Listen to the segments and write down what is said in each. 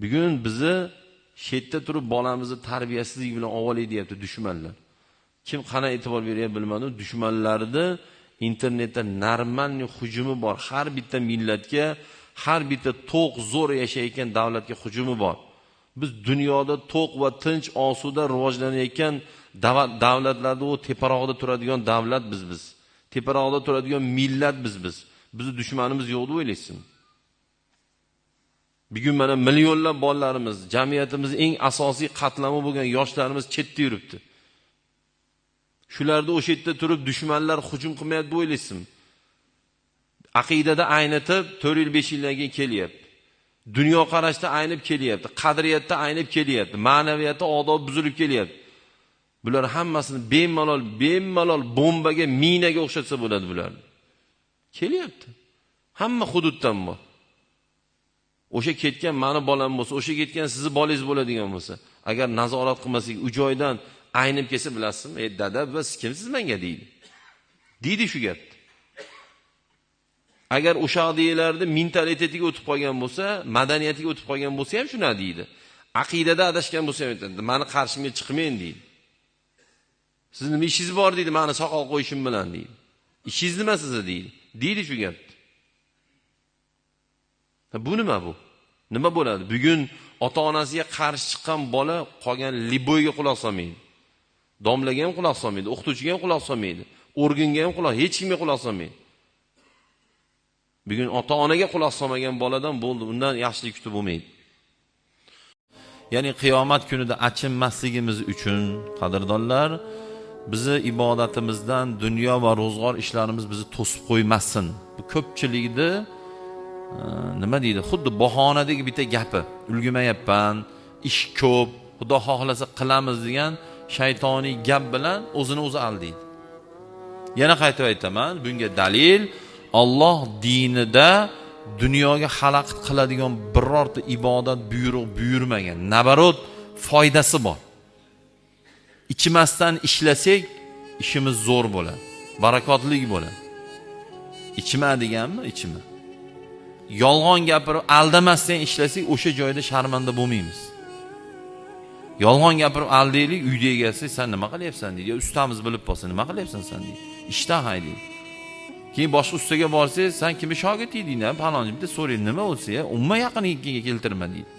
bugun bizni chetda turib bolamizni tarbiyasizlik bilan ovolaydi deyapti dushmanlar. Kim qanaqa e'tibor beryapti bilmadim dushmanlarni internetda narmanniy hujumi bor. Har bitta millatga har bitta to'q zo'r yashayotgan davlatga hujumi bor. Biz dunyoda to'q va tinch osuda rivojlanayotgan dav- davlatlarda u teparog'ida turadigan davlat biz. Biz teparog'ida turadigan millat biz. Biz bizni dushmanimiz yo'q deb o'ylaysizmi bugun mana millionlab bolalarimiz jamiyatimiz eng asosiy qatlami bo'lgan yoshlarimiz chetda yuribdi. Shularni o'sha yerda turib dushmanlar hujum qilmayapti deb o'ylaysizmi? Aqidada aynitib to'rt yil besh yildan keyin kelyapti. Dunyoqarashda aynib kelyapti qadriyatda aynib kelyapti ma'naviyati odob buzilib kelyapti. Bular hammasini bemalol bemalol bombaga minaga o'xshatsa bo'ladi bularni. Kelyapti. Hamma hududdan bor. O'sha ketgan mani bolam bo'lsa o'sha ketgan sizni bolangiz bo'ladigan bo'lsa agar nazorat qilmasak u joydan aynib kelsa bilasizmi ey dada biz kimsiz menga? deydi. Deydi shu gapni agar o'sha deylarni mentalitetiga o'tib qolgan bo'lsa madaniyatiga o'tib qolgan bo'lsa ham shunaqa deydi. Aqidada adashgan bo'lsa ham aytadi mani qarshimga chiqmang deydi. Sizni nima ishingiz bor? deydi mani soqol qo'yishim bilan deydi. Ishingiz nima sizni? deydi. Deydi shu gapni bu nima bu? Nima bo'ladi? Bugun ota onasiga qarshi chiqqan bola qolgan liboyga quloq solmaydi. Domlaga ham quloq solmaydi o'qituvchiga ham quloq solmaydi organga ham quloq hech kimga quloq solmaydi. Bugun ota onaga quloq solmagan boladan bo'ldi undan yaxshilik kutib bo'lmaydi. Ya'ni qiyomat kunida achinmasligimiz uchun qadrdonlar bizni ibodatimizdan dunyo va ro'zg'or ishlarimiz bizni to'sib qo'ymasin. Bu ko'pchilikni nima deydi? Xuddi bahonadagi bitta gapi. Ulgurmayapman ish ko'p xudo xohlasa qilamiz degan shaytoniy gap bilan o'zini o'zi aldaydi yana qaytib aytaman bunga dalil Alloh dinida dunyoga xalaqit qiladigan birorta ibodat buyruq buyurmagan. Nabarot foydasi bor. Ichmasdan ishlasak ishimiz zo'r bo'ladi barakotli bo'ladi. Ichma deganmi? Ichma. Yolg'on gapirib aldamasdan ishlasak o'sha joyda sharmanda bo'lmaymiz. Yolg'on gapirib aldaylik uyda egasi san nima qilyapsan deydi. Yo ustamiz bilib qolsa nima qilyapsan san deydi. Ishdan haydaydi keyin boshqa ustaga borsangiz san kimni shogirdi eding palonchi bitta so'raydi nima bo'lsa ya umuman yaqiniga keltirma deydi.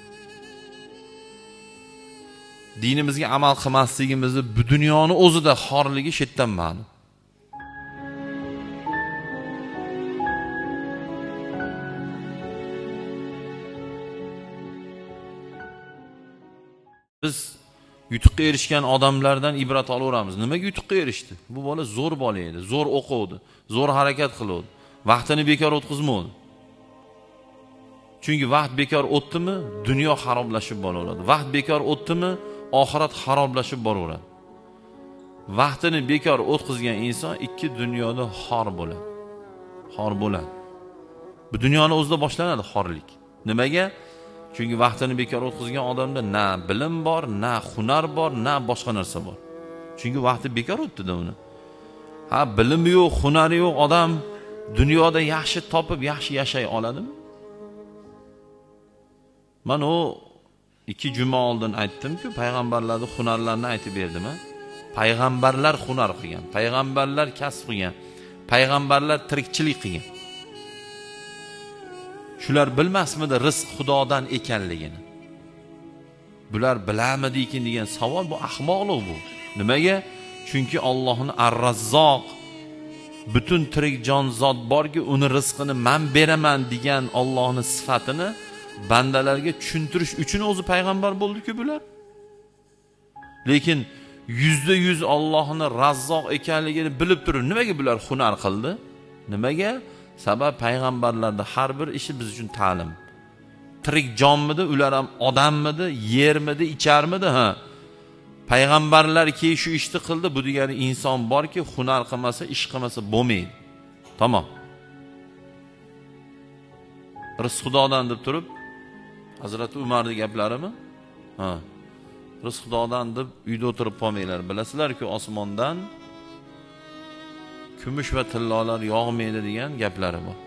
Dinimizga amal qilmasligimizni bu dunyoni o'zida xorligi shu yerdan ma'lum. Biz yutuqqa erishgan odamlardan ibrat olaveramiz. Nimaga yutuqqa erishdi? Bu bola zo'r bola edi zo'r o'quvdi zo'r harakat qiluvdi. Vaqtini bekor o'tkazmadi chunki vaqt bekor o'tdimi dunyo xaroblashib boraveradi. Vaqt bekor o'tdimi oxirat xaroblashib boraveradi. Vaqtini bekor o'tkazgan inson ikki dunyoda xor bo'ladi. Xor bo'ladi. Bu dunyoni o'zida boshlanadi xorlik. Nimaga? Chunki vaqtini bekor o'tkazgan odamda na bilim bor na hunar bor na boshqa narsa bor. Chunki vaqti bekor o'tdida uni. Ha bilimi yo'q hunari yo'q odam dunyoda yaxshi topib yaxshi yashay oladimi? Man u ikki juma oldin aytdimku payg'ambarlarni hunarlarini aytib berdim a payg'ambarlar hunar qilgan payg'ambarlar kasb qilgan payg'ambarlar tirikchilik qilgan. Shular bilmasmidi rizq xudodan ekanligini? Bular bilamidiykin degan savol bu ahmoqlik bu. Nimaga? Chunki ollohni ar razzoq butun tirik jonzot borki uni rizqini man beraman degan ollohni sifatini bandalarga tushuntirish uchun o'zi payg'ambar bo'ldiku bular. Lekin yuzda yuz ollohni razzoq ekanligini bilib turib nimaga bular hunar qildi? Nimaga? Sabab payg'ambarlarni har bir ishi biz uchun ta'lim. Tirik jonmidi ular ham odammidi yermidi icharmidi ha? Payg'ambarlar keyin shu ishni qildi bu degani inson borki hunar qilmasa ish qilmasa bo'lmaydi. Tamom. Rizq xudodan deb turib hazrati umarni gaplarimi? Ha. Rizq xudodan deb uyda o'tirib qolmanglar. Bilasizlarku osmondan kumush va tillolar yog'maydi degan gaplari bor.